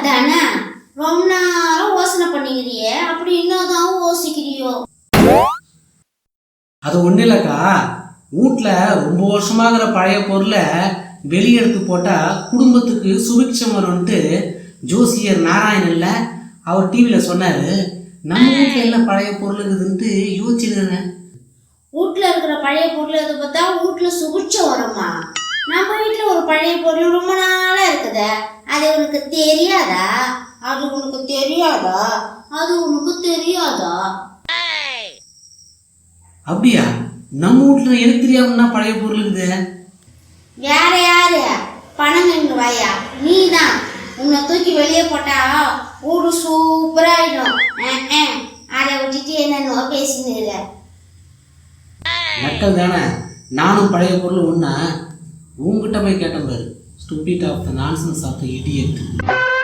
அதானே? ரொம்ப நேரம் யோசனை பண்ணிக்கிறியே. அப்படி என்னதான் யோசிக்கிறியோ? அது ஒன்றும் இல்லக்கா. வீட்டில் ரொம்ப வருஷமாகிற பழைய பொருளை வெளியெடுத்து போட்டால் குடும்பத்துக்கு சுபிக்ஷம் வரும்ன்ட்டு ஜோசியர் நாராயணன் நாராயணன்ல அவர் டிவியில் சொன்னார். நம்ம வீட்டில் என்ன பழைய பொருள் இருக்குதுன்ட்டு யோசிச்சிருந்தேன் வீட்டில் இருக்கிற பழைய பொருள் எது பார்த்தா வீட்டில் சுபிக்ஷம் வருமா? நம்ம வீட்டில் ஒரு பழைய பொருள் ரொம்ப நாள் அது உனக்கு தெரியாதா? அது உனக்கு தெரியாதா? அது உனக்கு தெரியாதா? அப்படியா? நம்ம வீட்டில் எனக்கு தெரியாமன்னா பழைய பொருள் இருக்குது வேற யாரு? பணம் எங்க வாயா. நீ தான் உன்னை தூக்கி வெளியே போட்டா சூப்பராயிடும் அஹ், அஹ். அதை விட்டுட்டு என்னென்ன பேசினுற நக்கல் தானே? நானும் பழைய பொருள் ஒன்றா உங்ககிட்ட போய் கேட்டேன் பாரு. student of the Nonsense of the Idiot.